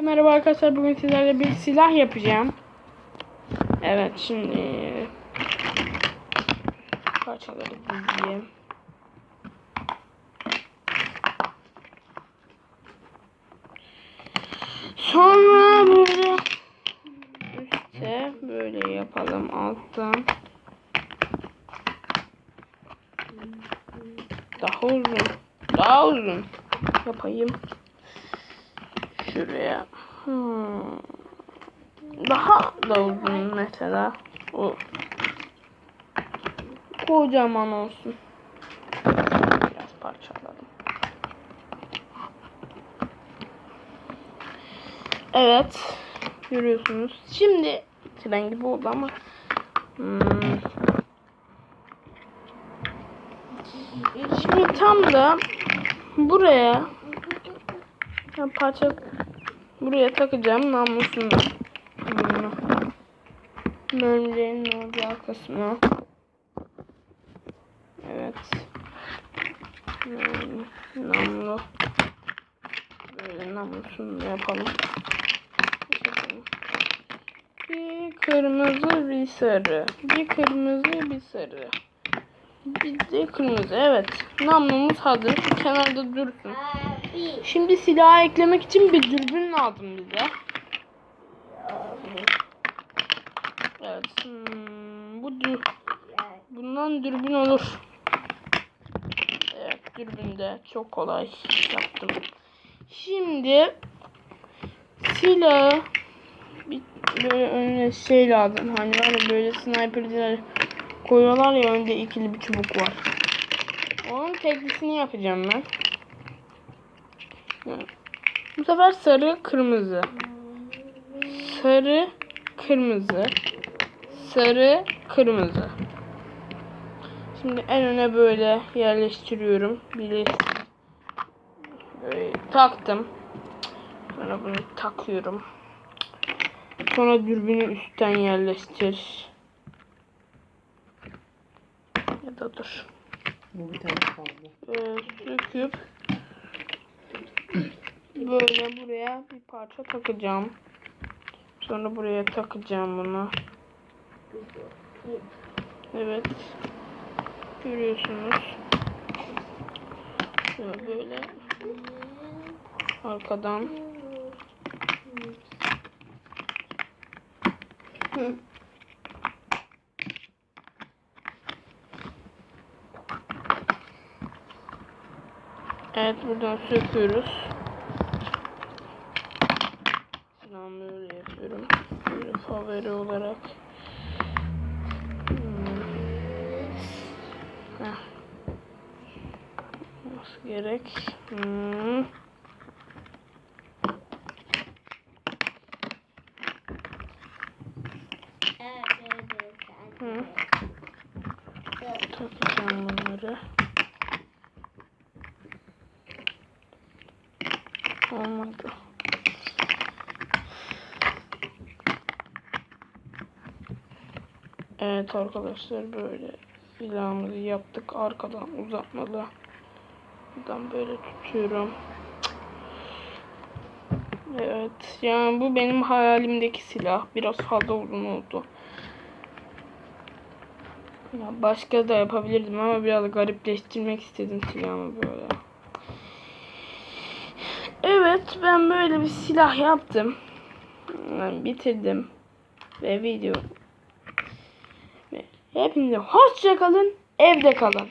Merhaba arkadaşlar bugün sizlerle bir silah yapacağım. Evet şimdi parçaları dizeyim. Sonra böyle üstte böyle yapalım alttan. Daha uzun. Daha uzun yapayım. Şuraya. Hmm. Daha da uzun mesela. O. Kocaman olsun. Biraz parçaladım. Evet. Görüyorsunuz. Şimdi tren gibi oldu ama. Hmm. Şimdi tam da buraya ya parça buraya takacağım namlusunu. Bunu. Mermilerin olacağı kısmı. Evet. Mermi, Namlu. Böyle namlusunu da yapalım. Bir kırmızı bir sarı. Bir kırmızı bir sarı. Bir de kırmızı. Evet. Namlumuz hazır. Kenarda dursun. Şimdi silahı eklemek için bir dürbün lazım bize. Evet. Hmm, bu dü bundan dürbün olur. Evet, dürbün de çok kolay yaptım. Şimdi silahı bir böyle önüne şey lazım. Hani var ya böyle sniperciler koyuyorlar ya önde ikili bir çubuk var. Onun teklisini yapacağım ben. Bu sefer sarı kırmızı. Sarı kırmızı. Sarı kırmızı. Şimdi en öne böyle yerleştiriyorum. Biri böyle taktım. Sonra bunu takıyorum. Sonra dürbünü üstten yerleştir. Ya da dur. Bu bir tane kaldı. Ee, söküp böyle buraya bir parça takacağım. Sonra buraya takacağım bunu. Evet. Görüyorsunuz. Şöyle böyle arkadan Hı. Evet buradan söküyoruz. Silahımı böyle yapıyorum. Böyle favori olarak. Hmm. Nasıl gerek? Hmm. Hı. Takacağım bunları. Olmadı. Evet arkadaşlar böyle silahımızı yaptık. Arkadan uzatmalı. Buradan böyle tutuyorum. Evet. Yani bu benim hayalimdeki silah. Biraz fazla uzun oldu. Ya başka da yapabilirdim ama biraz garipleştirmek istedim silahımı böyle. Evet ben böyle bir silah yaptım. Bitirdim. Ve video. Hepinize hoşça kalın. Evde kalın.